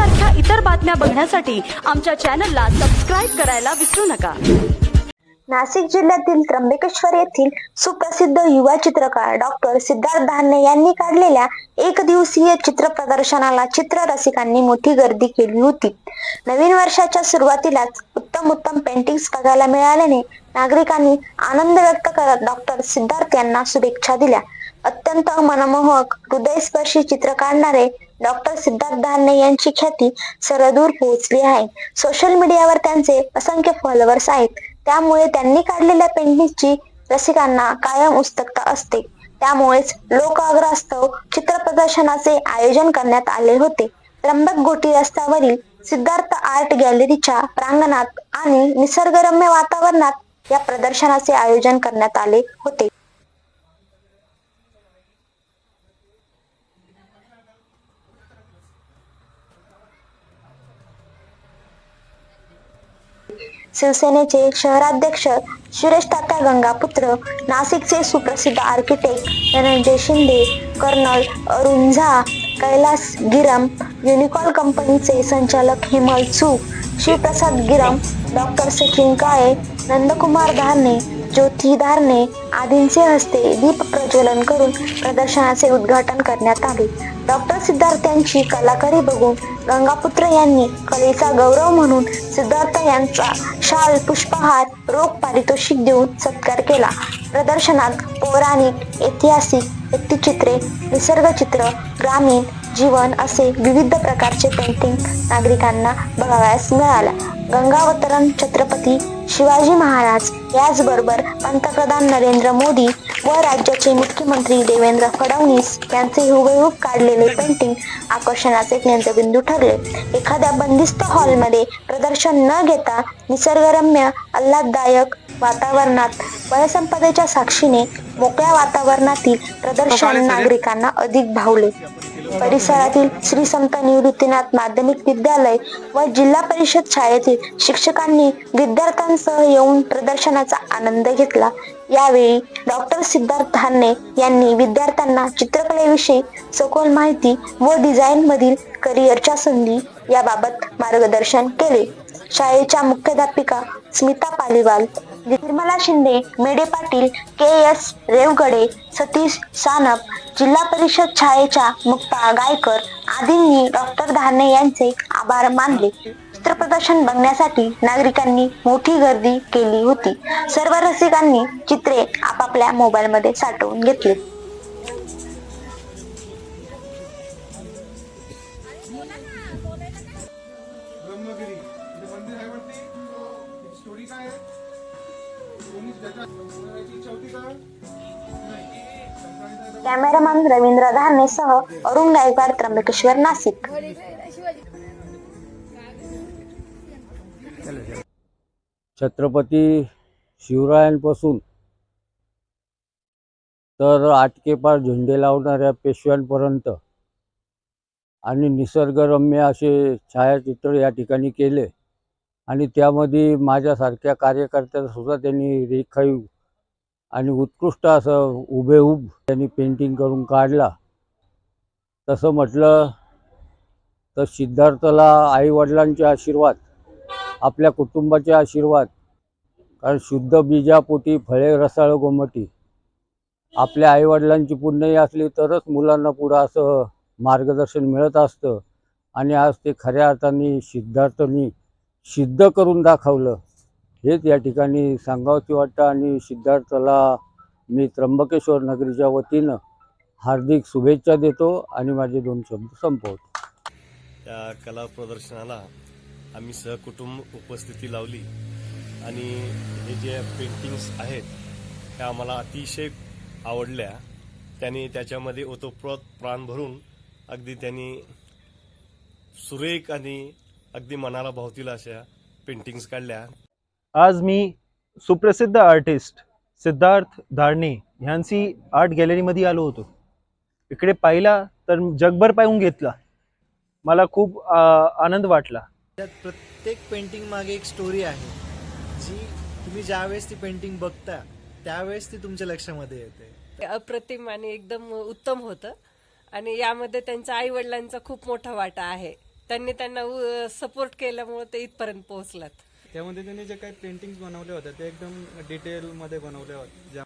बातम्या बघण्यासाठी आमच्या चॅनलला सबस्क्राईब करायला विसरू नका. नाशिक जिल्ह्यातील त्र्यंबकेश्वर येथील सुप्रसिद्ध युवा चित्रकार डॉक्टर सिद्धार्थ धान्य यांनी काढलेल्या एक दिवसीय चित्र प्रदर्शनाला चित्ररसिकांनी मोठी गर्दी केली होती. नवीन वर्षाच्या सुरुवातीलाच उत्तम उत्तम पेंटिंग्स बघायला मिळाल्याने नागरिकांनी आनंद व्यक्त करत डॉक्टर सिद्धार्थ यांना शुभेच्छा दिल्या. अत्यंत मनमोहक हृदयस्पर्शी चित्र काढणारे डॉक्टर सिद्धार्थ धारणे यांची ख्याती सरदूर पोहोचली आहे. सोशल मीडियावर त्यांचे असंख्य फॉलोअर्स आहेत. त्यामुळे त्यांनी काढलेल्या पेंटिंगची रसिकांना कायम उत्सुकता असते. त्यामुळेच लोकाग्रहस्तव चित्र प्रदर्शनाचे आयोजन करण्यात आले होते. त्र्यंबक गोटी रस्त्यावरील सिद्धार्थ आर्ट गॅलरीच्या प्रांगणात आणि निसर्गरम्य वातावरणात या प्रदर्शनाचे आयोजन करण्यात आले होते. शिवसेनेचे शहराध्यक्ष सुरेश तात्या गंगापुत्र नाशिकचे सुप्रसिद्ध architect Dhananjay Shinde colonel Arun Jha Kailas Giram Unicol कंपनीचे संचालक हेमल चूक शिवप्रसाद गिरम डॉक्टर सचिन काळे नंदकुमार धारणे ज्योतिधारने आदींचे हस्ते दीप प्रज्वलन करून प्रदर्शनाचे उद्घाटन करण्यात आले. डॉक्टर सिद्धार्थ यांची कलाकारी बघून गंगापुत्र यांनी कलेचा गौरव म्हणून सिद्धार्थ यांचा शाल पुष्पहार रोख पारितोषिक देऊन सत्कार केला. प्रदर्शनात पौराणिक ऐतिहासिक व्यक्तिचित्रे निसर्गचित्र ग्रामीण जीवन असे विविध प्रकारचे पेंटिंग नागरिकांना बघावयास मिळाल्या. गंगावतरण छत्रपती शिवाजी महाराज याचबरोबर पंतप्रधान नरेंद्र मोदी व राज्याचे मुख्यमंत्री देवेंद्र फडणवीस यांचे हुबेहूब काढलेले पेंटिंग आकर्षणाचे केंद्रबिंदू ठरले. एखाद्या बंदिस्त हॉलमध्ये प्रदर्शन न घेता निसर्गरम्य आल्हाददायक वातावरणात वनसंपदेच्या साक्षीने मोकळ्या वातावरणातील प्रदर्शन नागरिकांना अधिक भावले. परिसरातील श्री संत निवृत्तीनाथ माध्यमिक विद्यालय व जिल्हा परिषद शाळेतील शिक्षकांनी विद्यार्थ्यांसह येऊन प्रदर्शनाचा आनंद घेतला. यावेळी डॉक्टर सिद्धार्थ धान्ने यांनी विद्यार्थ्यांना चित्रकलेविषयी सखोल माहिती व डिझाईन मधील करिअरच्या संधी याबाबत मार्गदर्शन केले. शाळेच्या मुख्याध्यापिका स्मिता पालिवाल निर्मला शिंदे मेडे पाटील के एस रेवगडे सतीश सानप जिल्हा परिषद शाळेच्या मुक्ता गायकर आदींनी डॉक्टर धारणे यांचे आभार मानले. चित्र प्रदर्शन बघण्यासाठी नागरिकांनी मोठी गर्दी केली होती. सर्व रसिकांनी चित्रे आपापल्या मोबाईलमध्ये साठवून घेतली. कॅमेरामन रवींद्र धारणे सह अरुण गायकवाड त्र्यंबकेश्वर नाशिक. छत्रपती शिवरायांपासून तर आटकेपार झेंडे लावणाऱ्या पेशव्यांपर्यंत आणि निसर्गरम्य असे छायाचित्र या ठिकाणी केले. आणि त्यामध्ये माझ्यासारख्या कार्यकर्त्याचा सुद्धा त्यांनी रेखाईव आणि उत्कृष्ट असं उभेऊब त्यांनी पेंटिंग करून काढला. तसं म्हटलं तर सिद्धार्थला आईवडिलांचे आशीर्वाद आपल्या कुटुंबाचे आशीर्वाद कारण शुद्ध बीजापोटी फळे रसाळ गोमटी आपल्या आईवडिलांची पुण्यही असली तरच मुलांना पुढं असं मार्गदर्शन मिळत असतं. आणि आज ते खऱ्या अर्थाने सिद्धार्थनी सिद्ध करून दाखवलं. हेच या ठिकाणी सांगावंशी वाटतं. आणि सिद्धार्थला मी त्र्यंबकेश्वर नगरीच्या वतीनं हार्दिक शुभेच्छा देतो आणि माझे दोन शब्द संपवतो. त्या कला प्रदर्शनाला आम्ही सहकुटुंब उपस्थिती लावली. आणि हे जे पेंटिंग्स आहेत त्या आम्हाला अतिशय आवडल्या. त्यांनी त्याच्यामध्ये ओतप्रोत प्राण भरून अगदी त्यांनी सुरेख आणि अगदी मनाला भावतील अशा पेंटिंग्स काढल्या. आज मी सुप्रसिद्ध आर्टिस्ट सिद्धार्थ धारणे ह्यांची आर्ट गॅलरीमध्ये आलो होतो. इकडे पाहिला तर जगभर पाहून घेतला. मला खूप आनंद वाटला. त्यात प्रत्येक पेंटिंग मागे एक स्टोरी आहे. जी तुम्ही ज्यावेळेस ती पेंटिंग बघता त्यावेळेस ती तुमच्या लक्षामध्ये येते. अप्रतिम आणि एकदम उत्तम होतं. आणि यामध्ये त्यांच्या आई वडिलांचा खूप मोठा वाटा आहे. त्यांनी त्यांना सपोर्ट केल्यामुळे ते इथपर्यंत पोहोचलात. त्यामध्ये त्यांनी जे काही पेंटिंग्स बनवले होते ते एकदम डिटेलमध्ये बनवले होते ज्या